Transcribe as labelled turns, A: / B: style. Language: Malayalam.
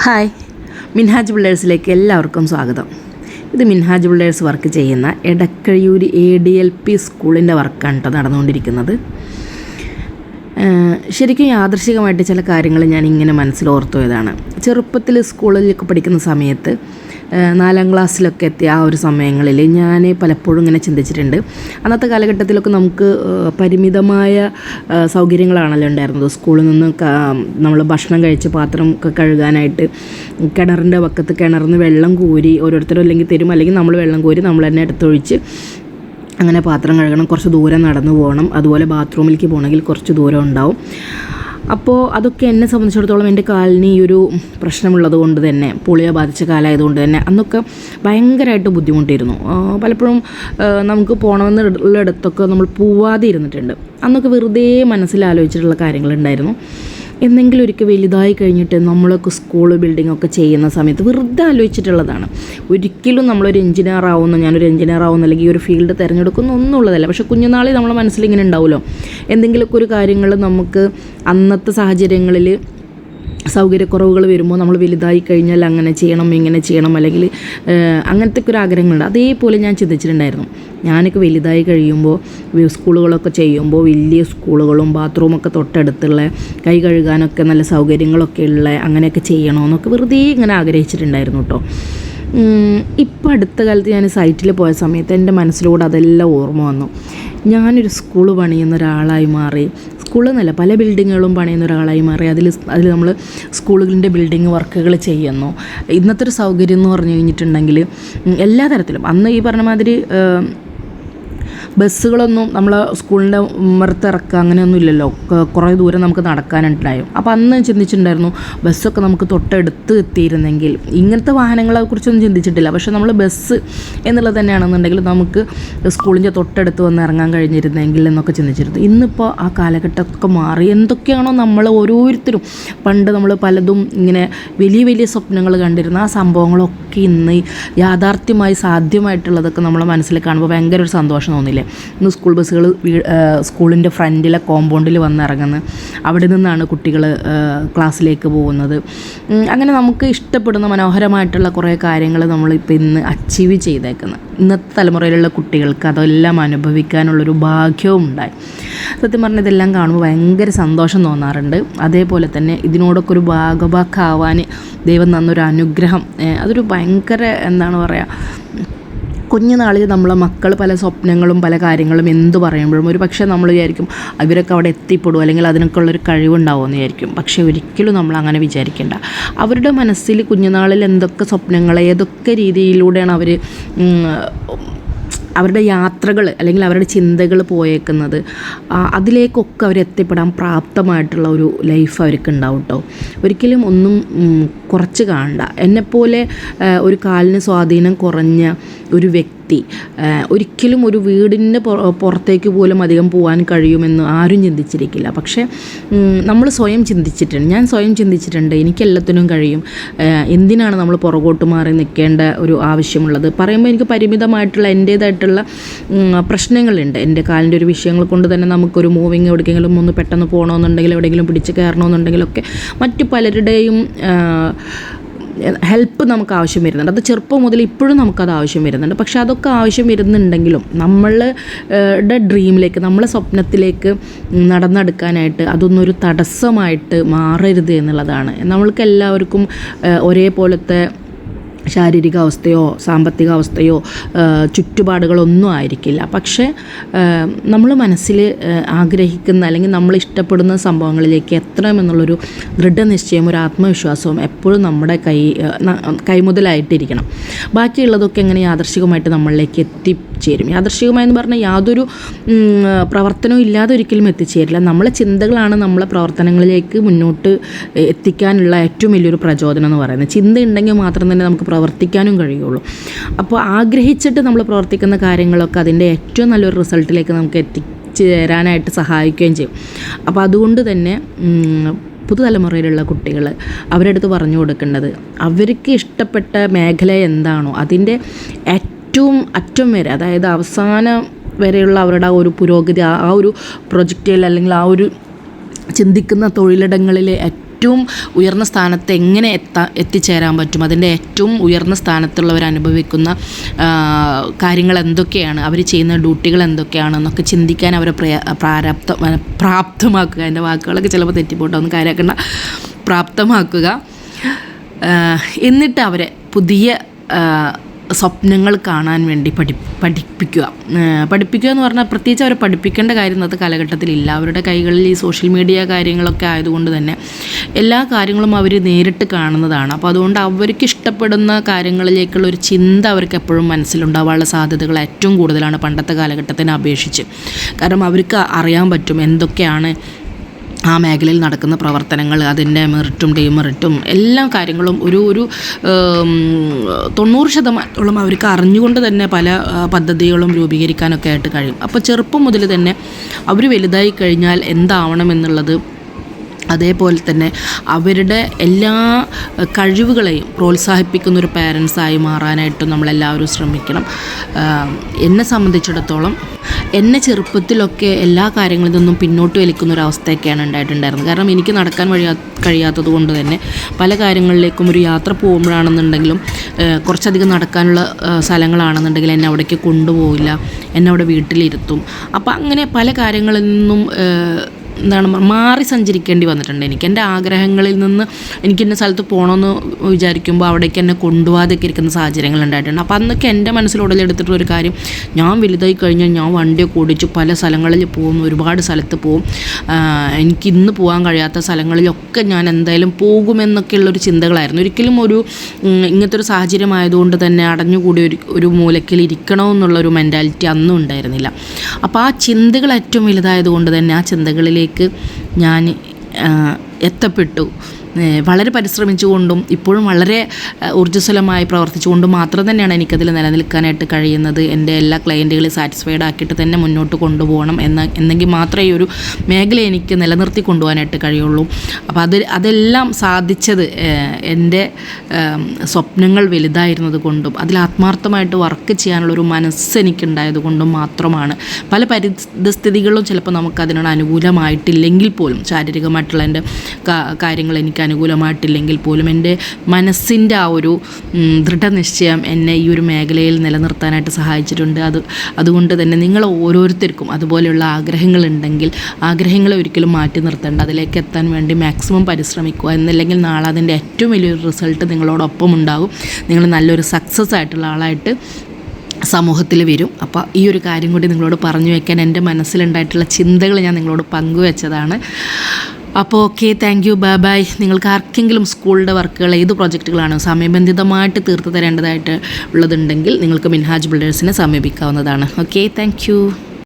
A: ഹായ്. മിൻഹാജ് പിള്ളേഴ്സിലേക്ക് എല്ലാവർക്കും സ്വാഗതം. ഇത് മിൻഹാജ് പിള്ളേഴ്സ് വർക്ക് ചെയ്യുന്ന Edakkazhiyur A D L P സ്കൂളിന്റെ വർക്കാണ് കേട്ടോ നടന്നുകൊണ്ടിരിക്കുന്നത്. ശരിക്കും യാദൃശികമായിട്ട് ചില കാര്യങ്ങൾ ഞാൻ ഇങ്ങനെ മനസ്സിൽ ഓർത്തു ചെറുപ്പത്തിൽ സ്കൂളിലൊക്കെ പഠിക്കുന്ന സമയത്ത് നാലാം ക്ലാസ്സിലൊക്കെ എത്തിയ ആ ഒരു സമയങ്ങളിൽ ഞാൻ പലപ്പോഴും ഇങ്ങനെ ചിന്തിച്ചിട്ടുണ്ട്. അന്നത്തെ കാലഘട്ടത്തിലൊക്കെ നമുക്ക് പരിമിതമായ സൗകര്യങ്ങളാണല്ലോ ഉണ്ടായിരുന്നത്. സ്കൂളിൽ നിന്ന് നമ്മൾ ഭക്ഷണം കഴിച്ച് പാത്രം ഒക്കെ കഴുകാനായിട്ട് കിണറിന്റെ പക്കത്ത് കിണറിൽ നിന്ന് വെള്ളം കോരി ഓരോരുത്തരും അല്ലെങ്കിൽ തരും അല്ലെങ്കിൽ നമ്മൾ വെള്ളം കോരി നമ്മൾ തന്നെ എടുത്തൊഴിച്ച് അങ്ങനെ പാത്രം കഴുകണം. കുറച്ച് ദൂരം നടന്നു പോകണം. അതുപോലെ ബാത്റൂമിലേക്ക് പോകണമെങ്കിൽ കുറച്ച് ദൂരം ഉണ്ടാവും. അപ്പോൾ അതൊക്കെ എന്നെ സംബന്ധിച്ചിടത്തോളം എന്റെ കാലിന് ഈ ഒരു പ്രശ്നമുള്ളത് കൊണ്ട് തന്നെ പോളിയോ ബാധിച്ച കാലമായതുകൊണ്ട് തന്നെ അന്നൊക്കെ ഭയങ്കരമായിട്ട് ബുദ്ധിമുട്ടിയിരുന്നു. പലപ്പോഴും നമുക്ക് പോകണമെന്ന് ഉള്ളിടത്തൊക്കെ നമ്മൾ പോവാതെ ഇരുന്നിട്ടുണ്ട് അന്നൊക്കെ വെറുതെ മനസ്സിൽ ആലോചിച്ചിട്ടുള്ള കാര്യങ്ങളുണ്ടായിരുന്നു. എന്തെങ്കിലും ഒരിക്കൽ വലുതായി കഴിഞ്ഞിട്ട് നമ്മളൊക്കെ സ്കൂൾ ബിൽഡിംഗ് ഒക്കെ ചെയ്യുന്ന സമയത്ത് വെറുതെ ആലോചിച്ചിട്ടുള്ളതാണ്. ഒരിക്കലും നമ്മളൊരു എഞ്ചിനീയർ ആവുന്നു ഞാനൊരു എഞ്ചിനീയർ ആവുന്നു അല്ലെങ്കിൽ ഒരു ഫീൽഡ് തിരഞ്ഞെടുക്കുന്നു ഒന്നുമുള്ളതല്ല പക്ഷേ കുഞ്ഞുനാളിൽ നമ്മളെ മനസ്സിൽ ഇങ്ങനെ ഉണ്ടാവുമല്ലോ. എന്തെങ്കിലുമൊക്കെ ഒരു കാര്യങ്ങൾ നമുക്ക് അന്നത്തെ സാഹചര്യങ്ങളിൽ സൗകര്യക്കുറവുകൾ വരുമ്പോൾ നമ്മൾ വലുതായി കഴിഞ്ഞാൽ അങ്ങനെ ചെയ്യണം ഇങ്ങനെ ചെയ്യണം അല്ലെങ്കിൽ അങ്ങനത്തെ ഒക്കെ ഒരു ആഗ്രഹങ്ങളുണ്ട്. അതേപോലെ ഞാൻ ചിന്തിച്ചിട്ടുണ്ടായിരുന്നു. ഞാനൊക്കെ വലുതായി കഴിയുമ്പോൾ സ്കൂളുകളൊക്കെ ചെയ്യുമ്പോൾ വലിയ സ്കൂളുകളും ബാത്റൂമൊക്കെ തൊട്ടടുത്തുള്ള കൈ കഴുകാനൊക്കെ നല്ല സൗകര്യങ്ങളൊക്കെ ഉള്ള അങ്ങനെയൊക്കെ ചെയ്യണമെന്നൊക്കെ വെറുതെ ഇങ്ങനെ ആഗ്രഹിച്ചിട്ടുണ്ടായിരുന്നു കേട്ടോ. ഇപ്പം അടുത്ത കാലത്ത് ഞാൻ സൈറ്റിൽ പോയ സമയത്ത് എന്റെ മനസ്സിലൂടെ അതെല്ലാം ഓർമ്മ വന്നു. ഞാനൊരു സ്കൂൾ പണിയുന്ന ഒരാളായി മാറി സ്കൂളിൽ നിന്നല്ല പല ബിൽഡിങ്ങുകളും പണിയുന്ന ഒരാളായി മാറി. അതിൽ അതിൽ നമ്മൾ സ്കൂളുകളിന്റെ ബിൽഡിംഗ് വർക്കുകൾ ചെയ്യുന്നു. ഇന്നത്തെ ഒരു സൗകര്യം എന്ന് പറഞ്ഞു കഴിഞ്ഞിട്ടുണ്ടെങ്കിൽ എല്ലാ തരത്തിലും. അന്ന് ഈ പറഞ്ഞ മാതിരി ബസ്സുകളൊന്നും നമ്മൾ സ്കൂളിന്റെ ഉമ്മറത്ത് ഇറക്കുക അങ്ങനെയൊന്നും ഇല്ലല്ലോ. കുറേ ദൂരം നമുക്ക് നടക്കാനുണ്ടായും. അപ്പോൾ അന്ന് ചിന്തിച്ചിട്ടുണ്ടായിരുന്നു ബസ്സൊക്കെ നമുക്ക് തൊട്ടടുത്ത് എത്തിയിരുന്നെങ്കിൽ ഇങ്ങനത്തെ വാഹനങ്ങളെ കുറിച്ചൊന്നും ചിന്തിച്ചിട്ടില്ല. പക്ഷേ നമ്മൾ ബസ് എന്നുള്ളത് തന്നെയാണെന്നുണ്ടെങ്കിൽ നമുക്ക് സ്കൂളിന്റെ തൊട്ടടുത്ത് വന്ന് ഇറങ്ങാൻ കഴിഞ്ഞിരുന്നെങ്കിൽ എന്നൊക്കെ ചിന്തിച്ചിരുന്നു. ഇന്നിപ്പോൾ ആ കാലഘട്ടമൊക്കെ മാറി. എന്തൊക്കെയാണോ നമ്മൾ ഓരോരുത്തരും പണ്ട് നമ്മൾ പലതും ഇങ്ങനെ വലിയ വലിയ സ്വപ്നങ്ങൾ കണ്ടിരുന്ന ആ സംഭവങ്ങളൊക്കെ ഇന്ന് യാഥാർത്ഥ്യമായി സാധ്യമായിട്ടുള്ളതൊക്കെ നമ്മളെ മനസ്സിൽ കാണുമ്പോൾ ഭയങ്കര ഒരു സന്തോഷം തോന്നില്ലേ? ഇന്ന് സ്കൂൾ ബസ്സുകൾ സ്കൂളിന്റെ ഫ്രണ്ടിലെ കോമ്പൗണ്ടിൽ വന്നിറങ്ങുന്നു അവിടെ നിന്നാണ് കുട്ടികൾ ക്ലാസ്സിലേക്ക് പോകുന്നത്. അങ്ങനെ നമുക്ക് ഇഷ്ടപ്പെടുന്ന മനോഹരമായിട്ടുള്ള കുറേ കാര്യങ്ങൾ നമ്മളിപ്പോൾ ഇന്ന് അച്ചീവ് ചെയ്തേക്കുന്നത് ഇന്നത്തെ തലമുറയിലുള്ള കുട്ടികൾക്ക് അതെല്ലാം അനുഭവിക്കാനുള്ളൊരു ഭാഗ്യവും ഉണ്ടായി. സത്യം പറഞ്ഞാൽ ഇതെല്ലാം കാണുമ്പോൾ ഭയങ്കര സന്തോഷം തോന്നാറുണ്ട്. അതേപോലെ തന്നെ ഇതിനോടൊക്കെ ഒരു ഭാഗഭാക്കാവാൻ ദൈവം തന്നൊരു അനുഗ്രഹം അതൊരു ഭയങ്കര എന്താണ് പറയുക കുഞ്ഞുനാളിൽ നമ്മളെ മക്കൾ പല സ്വപ്നങ്ങളും പല കാര്യങ്ങളും എന്ത് പറയുമ്പോഴും ഒരു പക്ഷേ നമ്മൾ വിചാരിക്കും അവരൊക്കെ അവിടെ എത്തിപ്പെടും അല്ലെങ്കിൽ അതിനൊക്കെ ഉള്ളൊരു കഴിവുണ്ടാവുമെന്ന് വിചാരിക്കും. പക്ഷേ ഒരിക്കലും നമ്മൾ അങ്ങനെ വിചാരിക്കേണ്ട. അവരുടെ മനസ്സിൽ കുഞ്ഞുനാളിൽ എന്തൊക്കെ സ്വപ്നങ്ങൾ ഏതൊക്കെ രീതിയിലൂടെയാണ് അവർ അവരുടെ യാത്രകൾ അല്ലെങ്കിൽ അവരുടെ ചിന്തകൾ പോയേക്കുന്നത് അതിലേക്കൊക്കെ അവർ എത്തിപ്പെടാൻ പ്രാപ്തമായിട്ടുള്ള ഒരു ലൈഫ് അവർക്ക് ഉണ്ടാവും കേട്ടോ. ഒരിക്കലും ഒന്നും കുറച്ച് കാണണ്ട. എന്നെപ്പോലെ ഒരു കാലിന് സ്വാധീനം കുറഞ്ഞ ഒരു വ്യക്തി ഒരിക്കലും ഒരു പുറ- പുറത്തേക്ക് പോലും അധികം പോകാൻ കഴിയുമെന്ന് ആരും ചിന്തിച്ചിരിക്കില്ല. പക്ഷേ നമ്മൾ സ്വയം ചിന്തിച്ചിട്ടുണ്ട്. ഞാൻ സ്വയം ചിന്തിച്ചിട്ടുണ്ട്. എനിക്ക് എല്ലാത്തിനും കഴിയും. എന്തിനാണ് നമ്മൾ പുറകോട്ട് മാറി നിൽക്കേണ്ട ഒരു ആവശ്യമുള്ളത്? പറയുമ്പോൾ എനിക്ക് പരിമിതമായിട്ടുള്ള എന്റേതായിട്ടുള്ള പ്രശ്നങ്ങളുണ്ട്. എന്റെ കാലിന്റെ ഒരു വിഷയങ്ങൾ കൊണ്ട് തന്നെ നമുക്കൊരു മൂവിങ് എവിടേക്കെങ്കിലും ഒന്ന് പെട്ടെന്ന് പോകണമെന്നുണ്ടെങ്കിൽ എവിടെയെങ്കിലും പിടിച്ച് കയറണമെന്നുണ്ടെങ്കിലൊക്കെ മറ്റു പലരുടെയും ഹെൽപ്പ് നമുക്ക് ആവശ്യം വരുന്നുണ്ട്. അത് ചെറുപ്പം മുതൽ ഇപ്പോഴും നമുക്കത് ആവശ്യം വരുന്നുണ്ട്. പക്ഷെ അതൊക്കെ ആവശ്യം വരുന്നുണ്ടെങ്കിലും നമ്മളുടെ ഡ്രീമിലേക്ക് നമ്മളെ സ്വപ്നത്തിലേക്ക് നടന്നെടുക്കാനായിട്ട് അതൊന്നൊരു തടസ്സമായിട്ട് മാറരുത് എന്നുള്ളതാണ്. നമ്മൾക്ക് എല്ലാവർക്കും ഒരേപോലത്തെ ശാരീരിക അവസ്ഥയോ സാമ്പത്തിക അവസ്ഥയോ ചുറ്റുപാടുകളൊന്നും ആയിരിക്കില്ല. പക്ഷേ നമ്മൾ മനസ്സിൽ ആഗ്രഹിക്കുന്ന അല്ലെങ്കിൽ നമ്മൾ ഇഷ്ടപ്പെടുന്ന സംഭവങ്ങളിലേക്ക് എത്തണമെന്നുള്ളൊരു ദൃഢനിശ്ചയം ഒരു ആത്മവിശ്വാസവും എപ്പോഴും നമ്മുടെ കൈ കൈമുതലായിട്ടിരിക്കണം. ബാക്കിയുള്ളതൊക്കെ എങ്ങനെ യാദർശികമായിട്ട് നമ്മളിലേക്ക് എത്തിച്ചേരും? യാദർശികമായെന്ന് പറഞ്ഞാൽ യാതൊരു പ്രവർത്തനവും ഇല്ലാതെ ഒരിക്കലും എത്തിച്ചേരില്ല. നമ്മളെ ചിന്തകളാണ് നമ്മളെ പ്രവർത്തനങ്ങളിലേക്ക് മുന്നോട്ട് എത്തിക്കാനുള്ള ഏറ്റവും വലിയൊരു പ്രചോദനം എന്ന് പറയുന്നത്. ചിന്ത ഉണ്ടെങ്കിൽ മാത്രം തന്നെ നമുക്ക് പ്രവർത്തിക്കാനും കഴിയുള്ളൂ. അപ്പോൾ ആഗ്രഹിച്ചിട്ട് നമ്മൾ പ്രവർത്തിക്കുന്ന കാര്യങ്ങളൊക്കെ അതിന്റെ ഏറ്റവും നല്ലൊരു റിസൾട്ടിലേക്ക് നമുക്ക് എത്തിച്ചേരാനായിട്ട് സഹായിക്കുകയും ചെയ്യും. അപ്പോൾ അതുകൊണ്ട് തന്നെ പുതുതലമുറയിലുള്ള കുട്ടികൾ അവരുടെ അടുത്ത് പറഞ്ഞു കൊടുക്കേണ്ടത് അവർക്ക് ഇഷ്ടപ്പെട്ട മേഖല എന്താണോ അതിന്റെ ഏറ്റവും അറ്റം വരെ അതായത് അവസാനം വരെയുള്ള അവരുടെ ആ ഒരു പുരോഗതി ആ ഒരു പ്രൊജക്റ്റിൽ അല്ലെങ്കിൽ ആ ഒരു ചിന്തിക്കുന്ന തൊഴിലിടങ്ങളിൽ ഏറ്റവും ഉയർന്ന സ്ഥാനത്ത് എങ്ങനെ എത്താ എത്തിച്ചേരാൻ പറ്റും? അതിന്റെ ഏറ്റവും ഉയർന്ന സ്ഥാനത്തുള്ളവർ അനുഭവിക്കുന്ന കാര്യങ്ങൾ എന്തൊക്കെയാണ്? അവർ ചെയ്യുന്ന ഡ്യൂട്ടികൾ എന്തൊക്കെയാണ്? എന്നൊക്കെ ചിന്തിക്കാൻ അവരെ പ്രാരാപ്ത പ്രാപ്തമാക്കുക. എന്റെ വാക്കുകളൊക്കെ ചിലപ്പോൾ തെറ്റിപ്പോട്ടോ ഒന്ന് കാര്യമാക്കണ്ട പ്രാപ്തമാക്കുക. എന്നിട്ട് അവരെ പുതിയ സ്വപ്നങ്ങൾ കാണാൻ വേണ്ടി പഠി പഠിപ്പിക്കുക. പഠിപ്പിക്കുക എന്ന് പറഞ്ഞാൽ പ്രത്യേകിച്ച് അവരെ പഠിപ്പിക്കേണ്ട കാര്യം ഇന്നത്തെ കാലഘട്ടത്തിലില്ല അവരുടെ കൈകളിൽ ഈ സോഷ്യൽ മീഡിയ കാര്യങ്ങളൊക്കെ ആയതുകൊണ്ട് തന്നെ എല്ലാ കാര്യങ്ങളും അവർ നേരിട്ട് കാണുന്നതാണ്. അപ്പോൾ അതുകൊണ്ട് അവർക്ക് ഇഷ്ടപ്പെടുന്ന കാര്യങ്ങളിലേക്കുള്ള ഒരു ചിന്ത അവർക്ക് എപ്പോഴും മനസ്സിലുണ്ടാവാനുള്ള സാധ്യതകൾ ഏറ്റവും കൂടുതലാണ് പണ്ടത്തെ കാലഘട്ടത്തിനെ അപേക്ഷിച്ച്. കാരണം അവർക്ക് അറിയാൻ പറ്റും എന്തൊക്കെയാണ് ആ മേഖലയിൽ നടക്കുന്ന പ്രവർത്തനങ്ങൾ അതിന്റെ മെറിറ്റും ഡീമെറിറ്റും എല്ലാ കാര്യങ്ങളും ഒരു ഒരു തൊണ്ണൂറ് ശതമാനത്തോളം അവർക്ക് അറിഞ്ഞുകൊണ്ട് തന്നെ പല പദ്ധതികളും രൂപീകരിക്കാനൊക്കെ ആയിട്ട് കഴിയും. അപ്പോൾ ചെറുപ്പം മുതൽ തന്നെ അവർ വലുതായി കഴിഞ്ഞാൽ എന്താവണം എന്നുള്ളത് അതേപോലെ തന്നെ അവരുടെ എല്ലാ കഴിവുകളെയും പ്രോത്സാഹിപ്പിക്കുന്ന ഒരു പാരൻസായി മാറാനായിട്ട് നമ്മളെല്ലാവരും ശ്രമിക്കണം. എന്നെ സംബന്ധിച്ചിടത്തോളം എന്നെ ചെറുപ്പത്തിലൊക്കെ എല്ലാ കാര്യങ്ങളിൽ നിന്നും പിന്നോട്ട് വലിക്കുന്ന ഒരു അവസ്ഥയൊക്കെയാണ് ഉണ്ടായിട്ടുണ്ടായിരുന്നത്. കാരണം എനിക്ക് നടക്കാൻ വഴിയാ കഴിയാത്തത് കൊണ്ട് തന്നെ പല കാര്യങ്ങളിലേക്കും ഒരു യാത്ര പോകുമ്പോഴാണെന്നുണ്ടെങ്കിലും കുറച്ചധികം നടക്കാനുള്ള സ്ഥലങ്ങളാണെന്നുണ്ടെങ്കിൽ എന്നെ അവിടേക്ക് കൊണ്ടുപോകില്ല എന്നെ അവിടെ വീട്ടിലിരുത്തും. അപ്പോൾ അങ്ങനെ പല കാര്യങ്ങളിൽ നിന്നും എന്താണ് മാറി സഞ്ചരിക്കേണ്ടി വന്നിട്ടുണ്ട്. എനിക്ക് എന്റെ ആഗ്രഹങ്ങളിൽ നിന്ന് എനിക്ക് ഇന്ന സ്ഥലത്ത് പോകണമെന്ന് വിചാരിക്കുമ്പോൾ അവിടേക്ക് എന്നെ കൊണ്ടുപോകാതെയൊക്കെ ഇരിക്കുന്ന സാഹചര്യങ്ങൾ ഉണ്ടായിട്ടുണ്ട്. അപ്പോൾ അന്നൊക്കെ എന്റെ മനസ്സിൽ ഉടലെടുത്തിട്ടുള്ള ഒരു കാര്യം ഞാൻ വലുതായി കഴിഞ്ഞാൽ ഞാൻ വണ്ടിയൊക്കെ ഓടിച്ച് പല സ്ഥലങ്ങളിൽ പോകും ഒരുപാട് സ്ഥലത്ത് പോകും. എനിക്ക് ഇന്ന് പോകാൻ കഴിയാത്ത സ്ഥലങ്ങളിലൊക്കെ ഞാൻ എന്തായാലും പോകുമെന്നൊക്കെയുള്ളൊരു ചിന്തകളായിരുന്നു. ഒരിക്കലും ഒരു ഇങ്ങനത്തെ ഒരു സാഹചര്യം ആയതുകൊണ്ട് തന്നെ അടഞ്ഞുകൂടി ഒരു ഒരു മൂലക്കിൽ ഇരിക്കണമെന്നുള്ളൊരു മെന്റാലിറ്റി അന്നും ഉണ്ടായിരുന്നില്ല. അപ്പോൾ ആ ചിന്തകൾ ഏറ്റവും വലുതായതുകൊണ്ട് തന്നെ ആ ചിന്തകളിലേക്ക് ഞാൻ എത്തപ്പെട്ടു. വളരെ പരിശ്രമിച്ചുകൊണ്ടും ഇപ്പോഴും വളരെ ഊർജസ്വലമായി പ്രവർത്തിച്ചുകൊണ്ടും മാത്രം തന്നെയാണ് എനിക്കതിൽ നിലനിൽക്കാനായിട്ട് കഴിയുന്നത്. എന്റെ എല്ലാ ക്ലയന്റുകളെയും സാറ്റിസ്ഫൈഡ് ആക്കിയിട്ട് തന്നെ മുന്നോട്ട് കൊണ്ടുപോകണം എന്ന എന്നെങ്കിൽ മാത്രമേ ഈ ഒരു മേഖല എനിക്ക് നിലനിർത്തി കൊണ്ടുപോകാനായിട്ട് കഴിയുള്ളൂ. അപ്പോൾ അത് അതെല്ലാം സാധിച്ചത് എന്റെ സ്വപ്നങ്ങൾ വലുതായിരുന്നത് കൊണ്ടും അതിൽ ആത്മാർത്ഥമായിട്ട് വർക്ക് ചെയ്യാനുള്ളൊരു മനസ്സ് എനിക്കുണ്ടായത് കൊണ്ടും മാത്രമാണ്. പല പരിസ്ഥിതികളും ചിലപ്പോൾ നമുക്ക് അതിനോട് അനുകൂലമായിട്ടില്ലെങ്കിൽ പോലും ശാരീരികമായിട്ടുള്ള എന്റെ കാര്യങ്ങൾ എനിക്ക് അനുകൂലമായിട്ടില്ലെങ്കിൽ പോലും എന്റെ മനസ്സിന്റെ ആ ഒരു ദൃഢനിശ്ചയം എന്നെ ഈ ഒരു മേഖലയിൽ നിലനിർത്താനായിട്ട് സഹായിച്ചിട്ടുണ്ട്. അത് അതുകൊണ്ട് തന്നെ നിങ്ങൾ ഓരോരുത്തർക്കും അതുപോലെയുള്ള ആഗ്രഹങ്ങളുണ്ടെങ്കിൽ ആഗ്രഹങ്ങളെ ഒരിക്കലും മാറ്റി നിർത്തേണ്ട. അതിലേക്ക് എത്താൻ വേണ്ടി മാക്സിമം പരിശ്രമിക്കുക എന്നല്ലെങ്കിൽ നാളെ അതിന്റെ ഏറ്റവും വലിയൊരു റിസൾട്ട് നിങ്ങളോടൊപ്പം ഉണ്ടാകും നിങ്ങൾ നല്ലൊരു സക്സസ് ആയിട്ടുള്ള ആളായിട്ട് സമൂഹത്തിൽ വരും. അപ്പോൾ ഈ ഒരു കാര്യം കൂടി നിങ്ങളോട് പറഞ്ഞു വയ്ക്കാൻ എന്റെ മനസ്സിലുണ്ടായിട്ടുള്ള ചിന്തകൾ ഞാൻ നിങ്ങളോട് പങ്കുവെച്ചതാണ്. അപ്പോൾ okay thank you bye bye നിങ്ങൾക്ക് ആർക്കെങ്കിലും സ്കൂളിന്റെ വർക്കുകൾ ഏത് പ്രോജക്റ്റുകളാണ് സമയബന്ധിതമായിട്ട് തീർത്ത് തരേണ്ടതായിട്ട് ഉള്ളതുണ്ടെങ്കിൽ നിങ്ങൾക്ക് മിൻഹാജ് ബിൽഡേഴ്സിനെ സമീപിക്കാവുന്നതാണ്. Okay thank